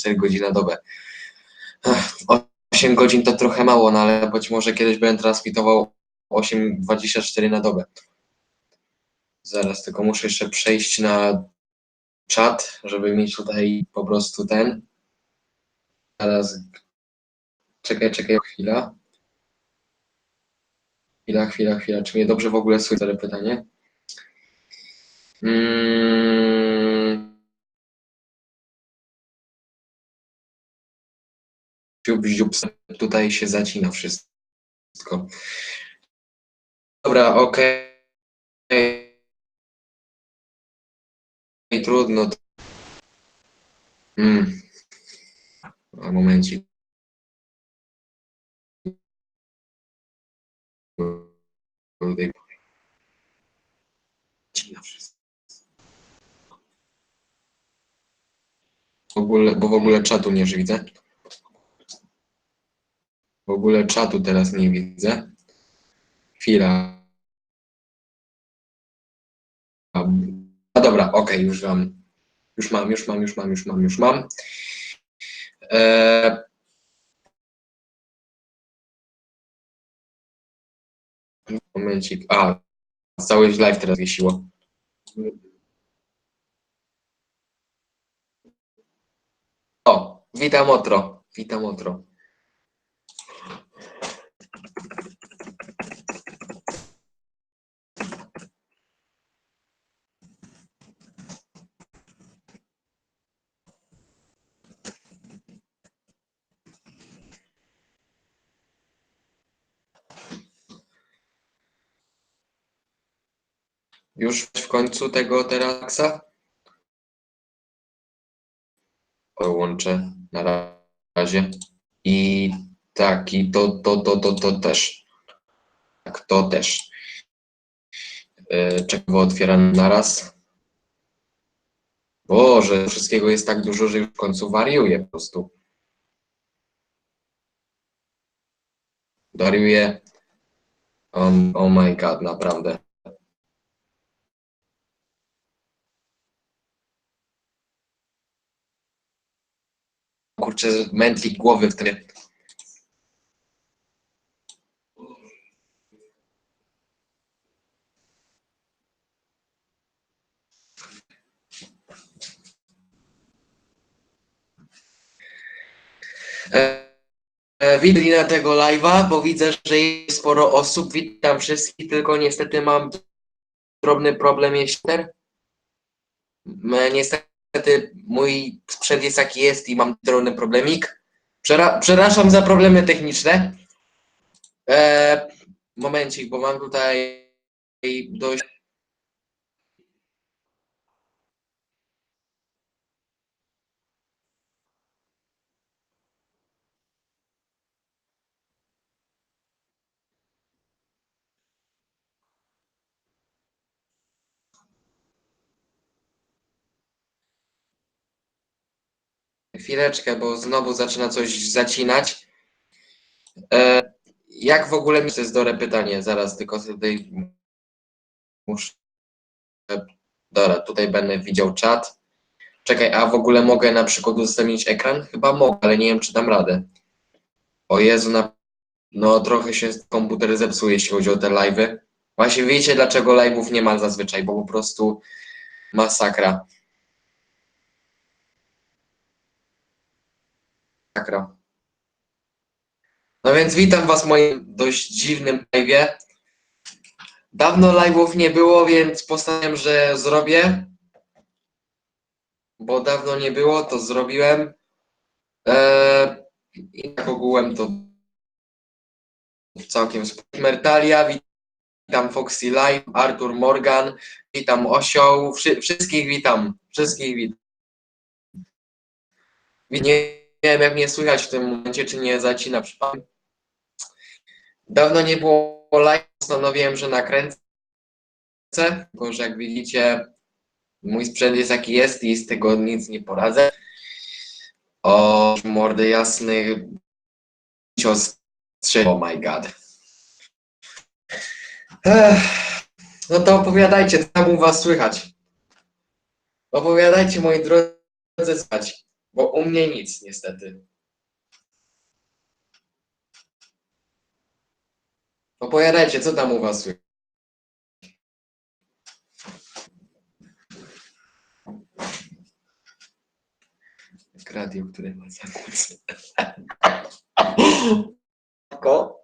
24 godziny na dobę. Ech, 8 godzin to trochę mało, no ale być może kiedyś będę transmitował 8, 24 na dobę. Zaraz, tylko muszę jeszcze przejść na czat, żeby mieć tutaj po prostu ten. Zaraz. Czekaj, czekaj, chwila. Chwila, chwila, chwila. Czy mnie dobrze w ogóle słychać? Pytanie. Mm. Tutaj się zacina wszystko. Dobra, okej. Trudno. Mm. A momencik. W ogóle, bo w ogóle czatu nie widzę. W ogóle czatu teraz nie widzę. Chwila. A dobra, okej, już mam. Już mam, już mam, już mam, już mam, już mam. Eee... Momencik. A, cały live teraz wiesiło. O, witam Otro. Witam Otro. Już w końcu tego teraksa? Połączę na razie. I tak, i to, to, to, to, to też. Tak, to też. Yy, Czekaj, otwieram naraz. Boże, wszystkiego jest tak dużo, że już w końcu wariuję po prostu. Wariuję. Oh, oh my god, naprawdę. Kurczę, mętlik głowy w tym. Widzę na tego live'a, bo widzę, że jest sporo osób. Witam wszystkich, tylko niestety mam drobny problem, jeśli Niestety mój sprzęt jest jaki jest i mam drobny problemik. Przera przepraszam za problemy techniczne. E, momencik, bo mam tutaj dość. Chwileczkę, bo znowu zaczyna coś zacinać. E, jak w ogóle mi dobre pytanie, zaraz tylko tutaj muszę. Dobra, tutaj będę widział czat. Czekaj, a w ogóle mogę na przykład udostępnić ekran? Chyba mogę, ale nie wiem, czy dam radę. O Jezu, na... no trochę się komputer zepsuje, jeśli chodzi o te live'y. Właśnie wiecie, dlaczego live'ów nie ma zazwyczaj, bo po prostu masakra. Masakra. No więc witam Was w moim dość dziwnym live'ie. Dawno live'ów nie było, więc postanowiłem, że zrobię. Bo dawno nie było, to zrobiłem. Eee, I tak ogółem to całkiem. Mertalia, witam Foxy Live, Artur Morgan, witam Osioł, wszy wszystkich witam, wszystkich witam. Nie wiem, jak mnie słychać w tym momencie, czy nie zacina przypadek. Dawno nie było live, postanowiłem, że nakręcę, bo jak widzicie, mój sprzęt jest jaki jest i z tego nic nie poradzę. O, mordy jasny, cios oh my god. Ech, no to opowiadajcie, co tam u was słychać. Opowiadajcie, moi drodzy, słychać. Bo u mnie nic, niestety. Opowiadajcie, co tam u was słychać? Jak radio, które ma zakłócę. Ko?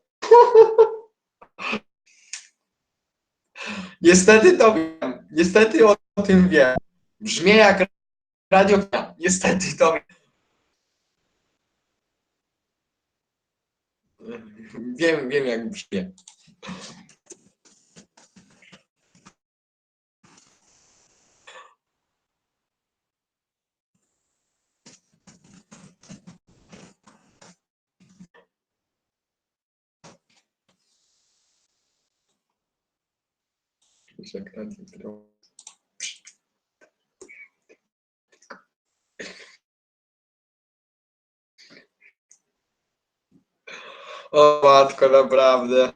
Niestety to wiem. Niestety o tym wiem. Brzmi jak radio. Niestety to wiem. Wiem, jak brzmi. Jak O matko, naprawdę.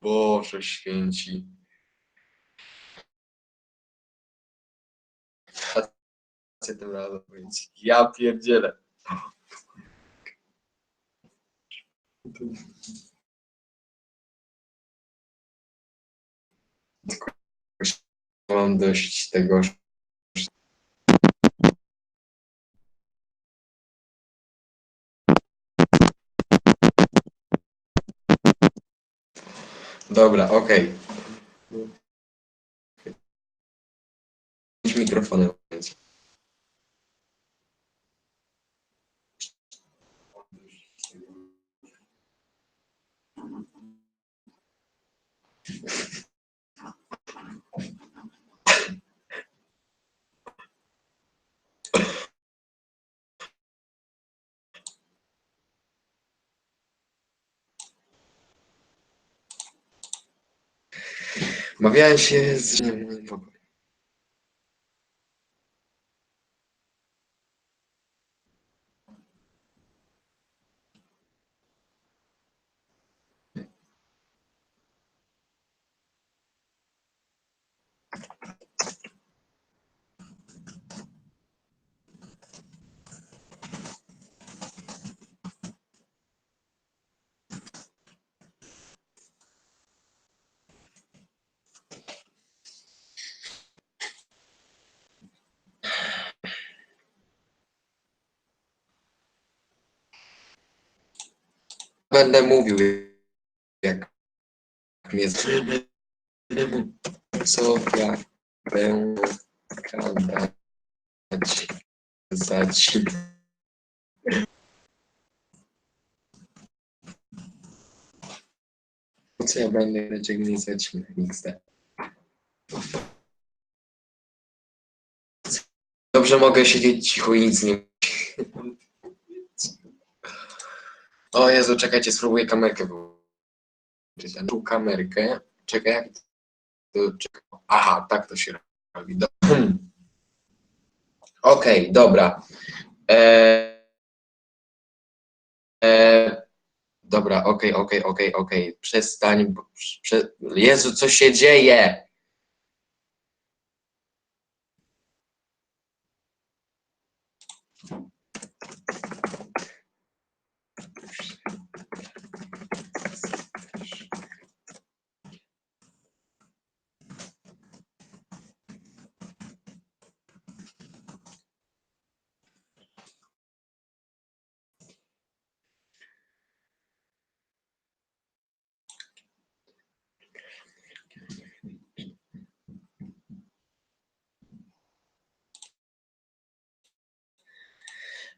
Boże święci. Co tym razem powiedzieć? Ja pierdzielę. Mam dość tego. Dobra, okej. Okay. Mikrofonem. Mawiałem się z Będę mówił, jak mnie. Co ja będę gadać za ci. Co ja będę gadać, jak mnie za XD. Dobrze mogę siedzieć cicho i nic nie O Jezu, czekajcie, spróbuję kamerkę włączyć. A tu kamerkę. Czekaj, jak to... Aha, tak to się robi. Do... Okej, dobra. E... E... Dobra, okej, okej, okej, okej. Przestań. bo- Prze... Jezu, co się dzieje?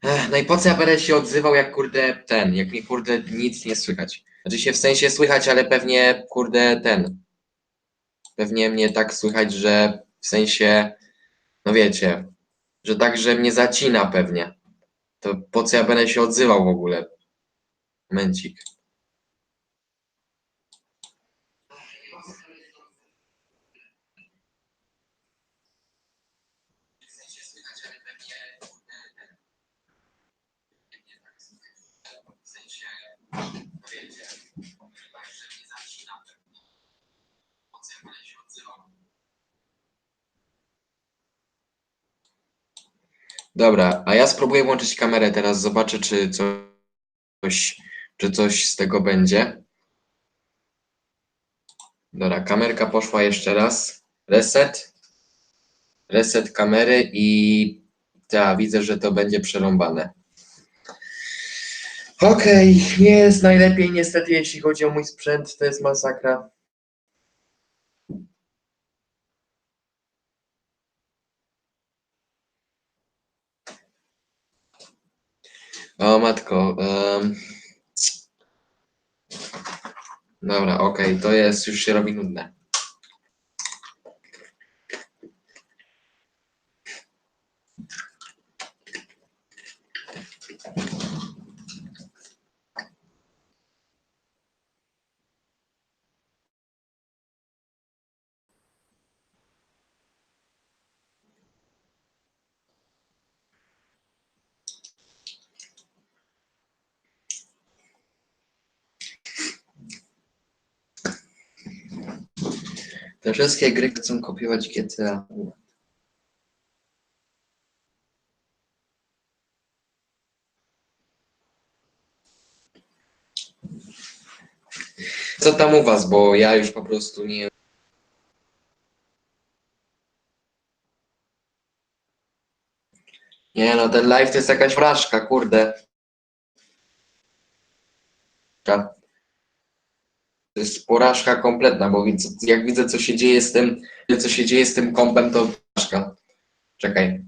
Ech, no i po co ja będę się odzywał, jak kurde ten, jak mi kurde nic nie słychać. Znaczy się w sensie słychać, ale pewnie kurde ten. Pewnie mnie tak słychać, że w sensie, no wiecie, że tak, że mnie zacina pewnie. To po co ja będę się odzywał w ogóle? Momencik. Dobra, a ja spróbuję włączyć kamerę teraz, zobaczę, czy coś, czy coś z tego będzie. Dobra, kamerka poszła jeszcze raz. Reset. Reset kamery i ja widzę, że to będzie przerąbane. Okej, nie jest najlepiej niestety, jeśli chodzi o mój sprzęt, to jest masakra. O matko. em. Dobra, okej, to jest, już się robi nudne. Te wszystkie gry chcą kopiować GTA. Co tam u was, bo ja już po prostu nie... Nie no, ten live to jest jakaś fraszka, kurde. To jest porażka kompletna, bo widzę, jak widzę, co się dzieje z tym, co się dzieje z tym kompem, to porażka. Czekaj.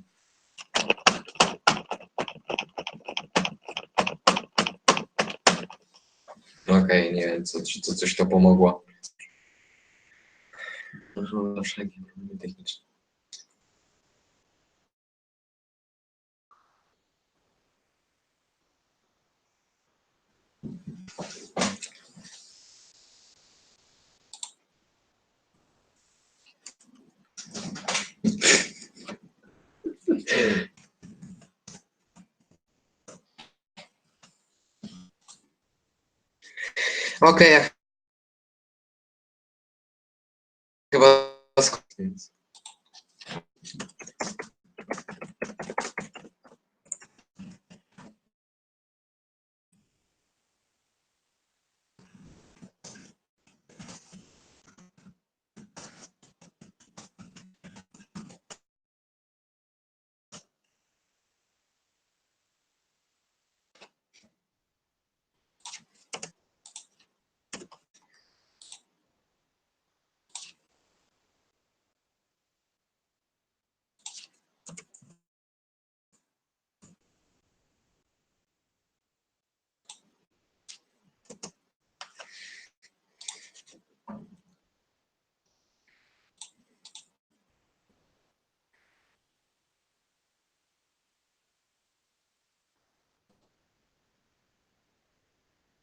Okej, nie wiem, co, to coś to pomogło. Techniczne. Okej, ja chyba skończę.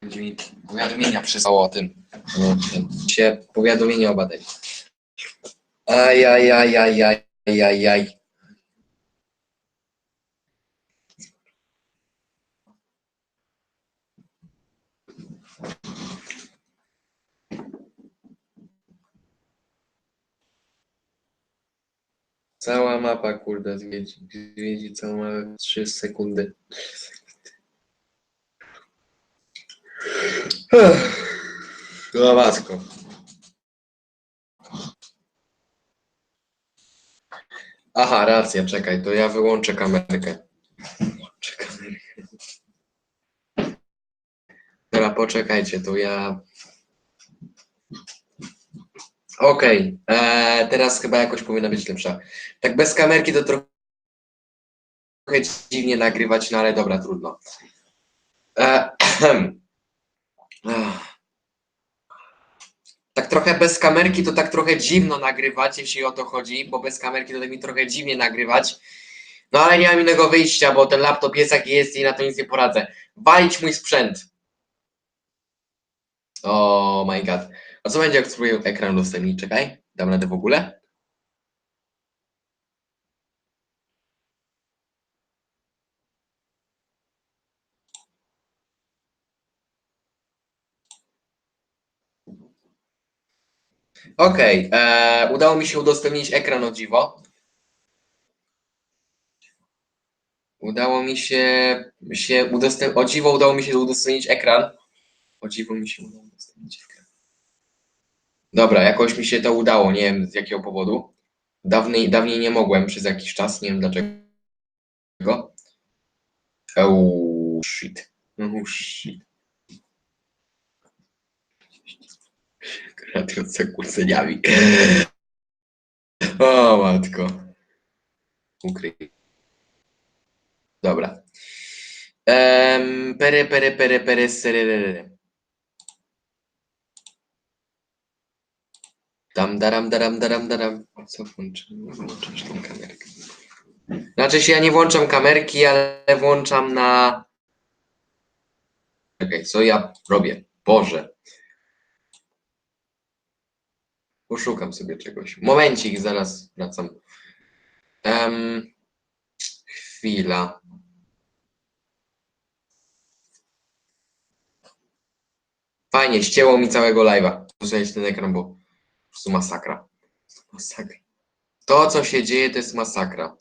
Będzie mi powiadomienia przystało o tym. No, się powiadomienie obadaj. Aj, aj, aj, aj, aj, aj, aj, aj. Cała mapa, kurde, zwiedzi, zwiedzi całą mapę w 3 sekundy. Matko. Aha, racja, czekaj, to ja wyłączę kamerkę. Wyłączę kamerkę. Dobra, poczekajcie, to ja... Okej, eee, teraz chyba jakoś powinna być lepsza. Tak bez kamerki to trochę dziwnie nagrywać, no ale dobra, trudno. Eee, Tak trochę bez kamerki to tak trochę dziwno nagrywać, jeśli o to chodzi, bo bez kamerki to tak mi trochę dziwnie nagrywać. No ale nie mam innego wyjścia, bo ten laptop jest jaki jest i na to nic nie poradzę. Walić mój sprzęt. O oh my god. A co będzie, jak spróbuję ekran udostępnić? Czekaj, dam radę w ogóle? Okej, e, udało mi się udostępnić ekran o dziwo. Udało mi się, się udostępnić, o dziwo udało mi się udostępnić ekran. O dziwo mi się udało udostępnić ekran. Dobra, jakoś mi się to udało, nie wiem z jakiego powodu. Dawniej, dawniej nie mogłem przez jakiś czas, nie wiem dlaczego. Oh shit. Oh shit. Radio z zakłóceniami. O matko. Ukryj. Dobra. Um, pere, pere, pere, pere, serere. Dam, daram, daram, daram, daram. Co włączę? Włączasz tą kamerkę. Znaczy się ja nie włączam kamerki, ale włączam na... Czekaj, co ja robię? Boże. Poszukam sobie czegoś. Momencik, zaraz wracam. Em, chwila. Fajnie, ścięło mi całego live'a. Muszę ten ekran, bo po prostu masakra. Masakra. To, co się dzieje, to jest masakra.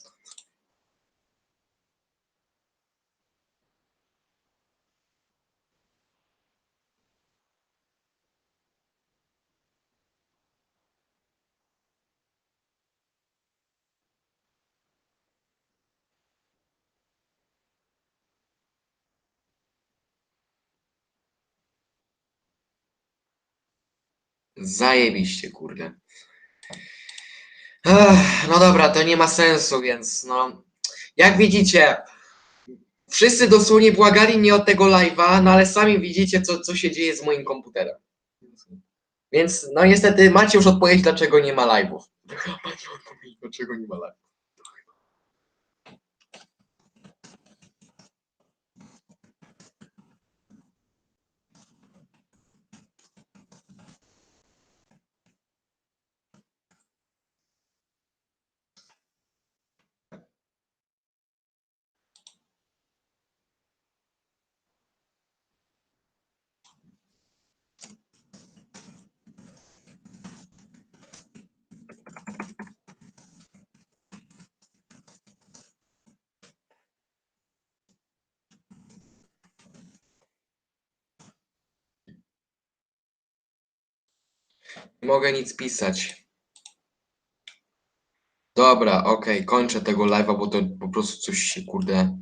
Zajebiście, kurde. Ech, no dobra, to nie ma sensu, więc no. Jak widzicie, wszyscy dosłownie błagali mnie o tego live'a, no ale sami widzicie, co, co się dzieje z moim komputerem. Więc no niestety macie już odpowiedź, dlaczego nie ma live'ów. Dlaczego nie ma live'ów. Mogę nic pisać. Dobra, okej, kończę tego live'a, bo to po prostu coś się kurde.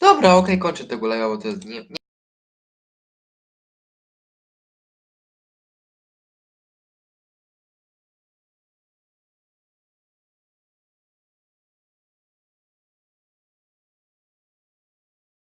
Dobra, okej, kończę tego live'a, bo to jest nie,